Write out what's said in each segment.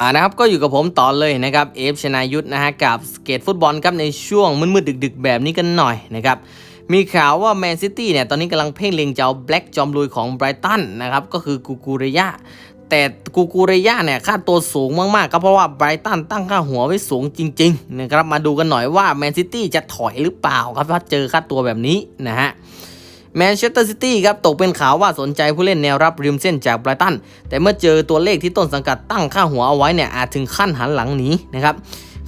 อ่านะครับก็อยู่กับผมต่อเลยนะครับเอฟชนายุทธนะฮะกับสเกตฟุตบอลครับในช่วงมืดๆดึก ๆ แบบนี้กันหน่อยนะครับมีข่าวว่าแมนซิตี้เนี่ยตอนนี้กำลังเพ่งเล็งจะเอาแบล็กจอมลุยของไบรตันนะครับก็คือกูกูเรยาแต่กูกูเรยาเนี่ยค่าตัวสูงมากๆครับเพราะว่าไบรตันตั้งค่าหัวไว้สูงจริงๆนะครับมาดูกันหน่อยว่าแมนซิตี้จะถอยหรือเปล่าครับถ้าเจอค่าตัวแบบนี้นะฮะ แมนเชสเตอร์ซิตี้ครับตกเป็นข่าวว่าสนใจผู้เล่นแนวรับริมเส้นจากไบรตัน แต่เมื่อเจอตัวเลขที่ต้นสังกัดตั้งค่าหัวเอาไว้เนี่ยอาจถึงขั้นหันหลังหนีนะครับ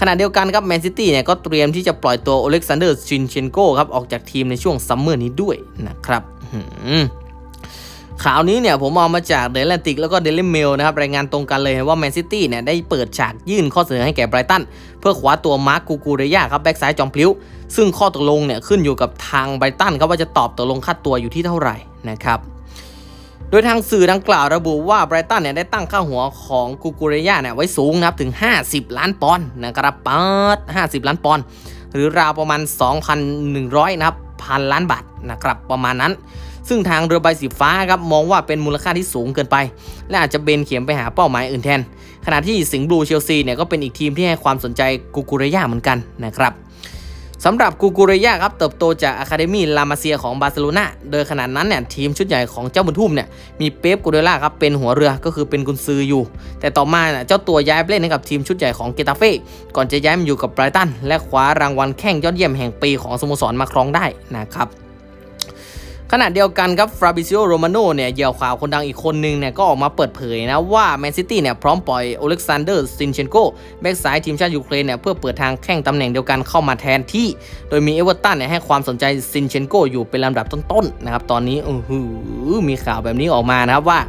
ขณะเดียวกันครับแมนซิตี้เนี่ยก็เตรียมที่จะปล่อยตัวโอเล็กซานเดอร์ชินเชนโกครับออกจากทีมในช่วงซัมเมอร์นี้ด้วยนะครับ ข่าวนี้เนี่ยผมเอามาจากเดลแลนติกแล้วก็เดลิเมลนะครับรายงานตรงกันเลยว่าแมนซิตี้เนี่ยได้เปิดฉากยื่นข้อเสนอให้แก่ไบรตันเพื่อคว้าตัวมาร์คกูกูเรยาครับแบ็กซ้ายจอมพลิ้ว ซึ่งข้อตกลงเนี่ยขึ้นอยู่กับทางไบรตันครับว่าจะตอบตกลงค่าตัวอยู่ที่เท่าไหร่นะครับโดยทางสื่อดังกล่าวระบุว่าไบรตันเนี่ยได้ตั้งค่าหัวของกูกูเรยาเนี่ยไว้สูงนะครับถึง 50 ล้านปอนด์นะครับปัด50 ล้านปอนด์หรือราวประมาณ 2,100นะครับพันล้านบาทนะครับประมาณนั้น ซึ่งทางเรือใบสีฟ้าครับมองว่าเป็นมูลค่าที่สูงเกินไป และอาจจะเบนเข็มไปหาเป้าหมายอื่นแทน ขณะที่สิงห์บลูเชลซีเนี่ยก็เป็นอีกทีมที่ให้ความสนใจกูกูเรยาเหมือนกันนะครับสำหรับกูกูเรยาครับเติบโตจากอะคาเดมีลามาเซียของบาร์เซโลนาโดยขณะนั้นเนี่ยทีมชุดใหญ่ของเจ้าบุญทุ่มเนี่ยมีเป๊ปกูเดล่าครับเป็นหัวเรือก็คือเป็นกุนซืออยู่ แต่ต่อมาเนี่ยเจ้าตัวย้ายไปเล่นให้กับทีมชุดใหญ่ของเกตาเฟ่ก่อนจะย้ายมาอยู่กับไบรตันและคว้ารางวัลแข้งยอดเยี่ยมแห่งปีของสโมสรมาครองได้นะครับ ขณะเดียวกันครับฟราบิซิโอโรมาโนเนี่ยเหยี่ยวข่าวคนดังอีกคนนึงเนี่ยก็ออกมาเปิดเผยนะว่าแมนซิตี้เนี่ยพร้อมปล่อยโอเล็กซานเดอร์ซินเชนโกแบ็กซ้ายทีมชาติยูเครนเนี่ยเพื่อเปิดทางแข่งตำแหน่งเดียวกันเข้ามาแทนที่ โดยมีเอเวอร์ตันเนี่ยให้ความสนใจซินเชนโกอยู่เป็นลำดับต้นๆนะครับตอนนี้อือหือมีข่าวแบบนี้ออกมานะครับว่า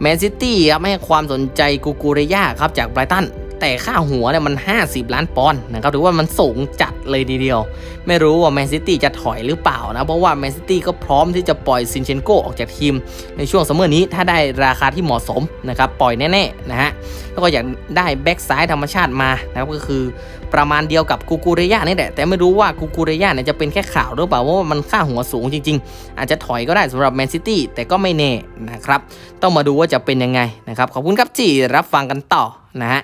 แมนซิตี้ครับให้ความสนใจกูกูเรยาครับจากไบรตัน แต่ค่าหัวเนี่ยมัน 50 ล้านปอนด์นะครับถือว่ามันสูงจัดเลยทีเดียว ไม่รู้ว่าแมนซิตี้จะถอยหรือเปล่านะ เพราะว่าแมนซิตี้ก็พร้อมที่จะปล่อยซินเชนโกออกจากทีม ในช่วงซัมเมอร์นี้ถ้าได้ราคาที่เหมาะสมนะครับปล่อยแน่ๆนะฮะแล้วก็อยากได้แบ็กซ้ายธรรมชาติมานะครับก็คือประมาณเดียวกับกูกูเรยานี่แหละแต่ไม่รู้ว่ากูกูเรยาเนี่ยจะเป็นแค่ข่าวหรือเปล่าว่ามันค่าหัวสูงจริง ๆ อาจจะถอยก็ได้สำหรับแมนซิตี้แต่ก็ไม่แน่นะครับ ต้องมาดูว่าจะเป็นยังไงนะครับ ขอบคุณครับที่รับฟังกันต่อนะฮะ